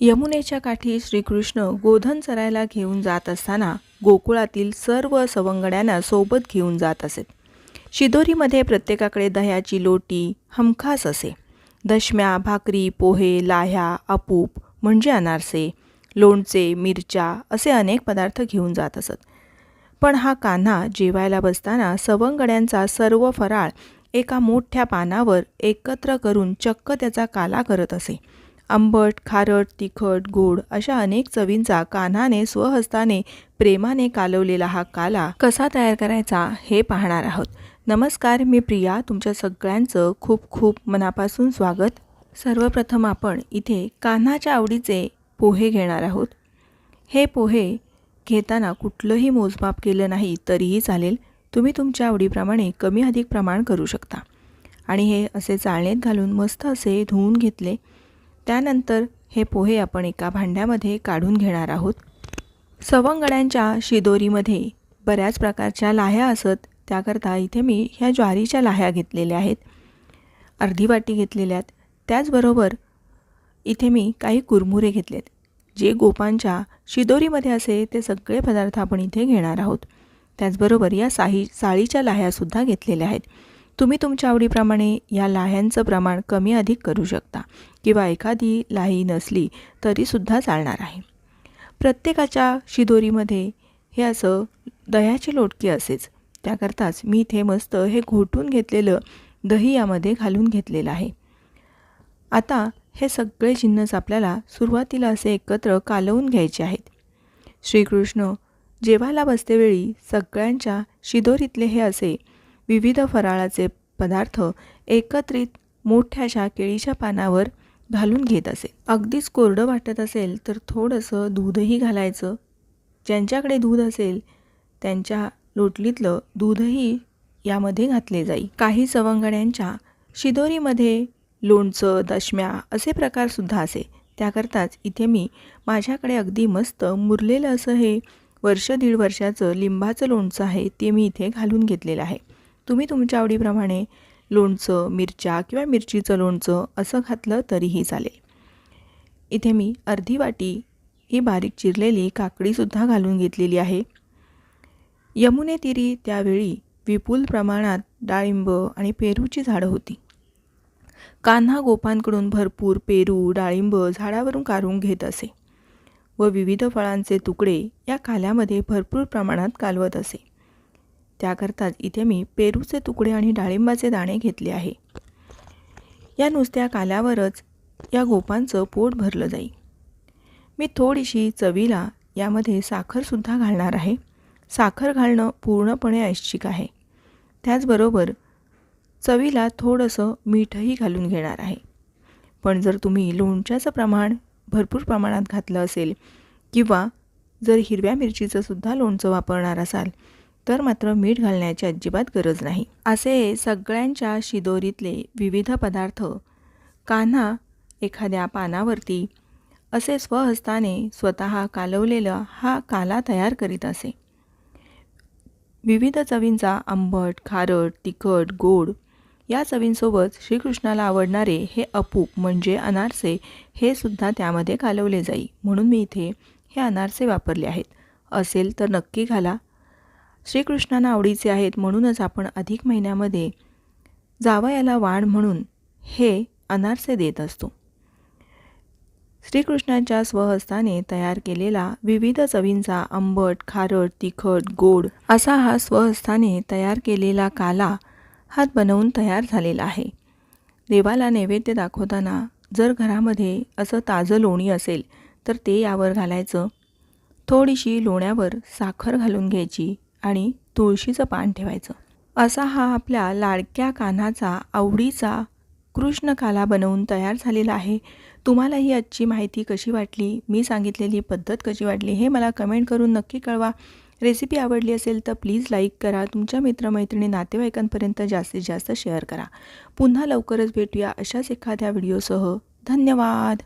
यमुनेच्या काठी श्रीकृष्ण गोधन चरायला घेऊन जात असताना गोकुळातील सर्व सवंगड्यांना सोबत घेऊन जात असेत शिदोरीमध्ये प्रत्येकाकडे दह्याची लोटी हमखास असे. दशम्या भाकरी पोहे लाह्या अपूप म्हणजे अनारसे लोणचे मिरच्या असे अनेक पदार्थ घेऊन जात असत. पण हा कान्हा जेवायला बसताना सवंगड्यांचा सर्व फराळ एका मोठ्या पानावर एकत्र करून चक्क त्याचा काला करत असे. आंबट खारट तिखट गोड अशा अनेक चवींचा कान्हाने स्वहस्ताने प्रेमाने कालवलेला हा काला कसा तयार करायचा हे पाहणार आहोत. नमस्कार मी प्रिया. तुमच्या सगळ्यांचं खूप खूप मनापासून स्वागत. सर्वप्रथम आपण इथे कान्हाच्या आवडीचे पोहे घेणार आहोत. हे पोहे घेताना कुठलंही मोजमाप केलं नाही तरीही चालेल. तुम्ही तुमच्या आवडीप्रमाणे कमी अधिक प्रमाण करू शकता. आणि हे असे चाळणीत घालून मस्त असे धुवून घेतले. त्यानंतर हे पोहे आपण एका भांड्यामध्ये काढून घेणार आहोत. सवंगड्यांच्या शिदोरीमध्ये बऱ्याच प्रकारच्या लाह्या असत त्याकरता इथे मी ह्या ज्वारीच्या लाह्या घेतलेल्या आहेत. अर्धी वाटी घेतलेल्या आहेत त्याचबरोबर इथे मी काही कुरमुरे घेतलेत जे गोपांच्या शिदोरीमध्ये असे ते सगळे पदार्थ आपण इथे घेणार आहोत. त्याचबरोबर या साही साळीच्या लाह्यासुद्धा घेतलेल्या आहेत. तुम्ही तुमच्या आवडीप्रमाणे या लाह्यांचं प्रमाण कमी अधिक करू शकता किंवा एखादी लाही नसली तरीसुद्धा चालणार आहे. प्रत्येकाच्या शिदोरीमध्ये हे असं दह्याची लोटकी असेच. त्याकरताच मी इथे मस्त हे घोटून घेतलेलं दही यामध्ये घालून घेतलेलं आहे. आता हे सगळे जिन्नस आपल्याला सुरुवातीला असे एकत्र कालवून घ्यायचे आहेत. श्रीकृष्ण जेवायला बसतेवेळी सगळ्यांच्या शिदोरीतले हे असे विविध फराळाचे पदार्थ एकत्रित मोठ्याशा केळीच्या पानावर घालून घेत असे. अगदीच कोरडं वाटत असेल तर थोडंसं दूधही घालायचं. ज्यांच्याकडे दूध असेल त्यांच्या लोटलीतलं दूधही यामध्ये घातले जाईल काही सवंगड्यांच्या शिदोरीमध्ये लोणचं दशम्या असे प्रकारसुद्धा असे. त्याकरताच इथे मी माझ्याकडे अगदी मस्त मुरलेलं असं हे वर्ष दीड वर्षाचं लिंबाचं लोणचं आहे ते मी इथे घालून घेतलेलं आहे. तुम्ही तुमच्या आवडीप्रमाणे लोणचं मिरच्या किंवा मिरचीचं लोणचं असं घातलं तरीही चालेल. इथे मी अर्धी वाटी ही बारीक चिरलेली काकडीसुद्धा घालून घेतलेली आहे. यमुनेतिरी त्यावेळी विपुल प्रमाणात डाळिंब आणि पेरूची झाडं होती. कान्हा गोपांकडून भरपूर पेरू डाळिंब झाडावरून काढून घेत असे व विविध फळांचे तुकडे या काल्यामध्ये भरपूर प्रमाणात कालवत असे. त्याकरताच इथे मी पेरूचे तुकडे आणि डाळिंबाचे दाणे घेतले आहे. या नुसत्या काल्यावरच या गोपांचं पोट भरलं जाईल मी थोडीशी चवीला यामध्ये साखरसुद्धा घालणार आहे. साखर घालणं पूर्णपणे ऐच्छिक आहे. त्याचबरोबर चवीला थोडंसं मीठही घालून घेणार आहे. पण जर तुम्ही लोणच्याचं प्रमाण भरपूर प्रमाणात घातलं असेल किंवा जर हिरव्या मिरचीचं सुद्धा लोणचं वापरणार असाल तर मात्र मीठ घालण्याची अजिबात गरज नाही. असे सगळ्यांच्या शिदोरीतले विविध पदार्थ कान्हा एखाद्या पानावरती असे स्वहस्ताने स्वतः कालवलेला हा काला तयार करीत असे. विविध चवींचा आंबट खारट तिखट गोड या चवींसोबत श्रीकृष्णाला आवडणारे हे अपूप म्हणजे अनारसे हे सुद्धा त्यामध्ये कालवले जाई. म्हणून मी इथे हे अनारसे वापरले आहेत. असेल तर नक्की घाला. श्रीकृष्णांना आवडीचे आहेत म्हणूनच आपण अधिक महिन्यामध्ये जावयाला वाढ म्हणून हे अनारसे देत असतो. श्रीकृष्णाच्या स्वहस्ताने तयार केलेला विविध चवींचा आंबट खारट तिखट गोड असा हा स्वहस्ताने तयार केलेला काला हात बनवून तयार झालेला आहे. देवाला नैवेद्य दाखवताना जर घरामध्ये असं ताजं लोणी असेल तर ते यावर घालायचं. थोडीशी लोण्यावर साखर घालून घ्यायची. आणि तुळशीचं पान ठेवायचं. असा हा आपल्या लाडक्या कान्हाचा आवडीचा कृष्णकाला बनवून तयार झालेला आहे. तुम्हाला ही आजची माहिती कशी वाटली? मी सांगितलेली पद्धत कशी वाटली? हे मला कमेंट करून नक्की कळवा. रेसिपी आवडली असेल तर प्लीज लाईक करा. तुमच्या मित्रमैत्रिणी नातेवाईकांपर्यंत जास्तीत जास्त शेअर करा. पुन्हा लवकरच भेटूया अशाच एखाद्या व्हिडिओसह. धन्यवाद!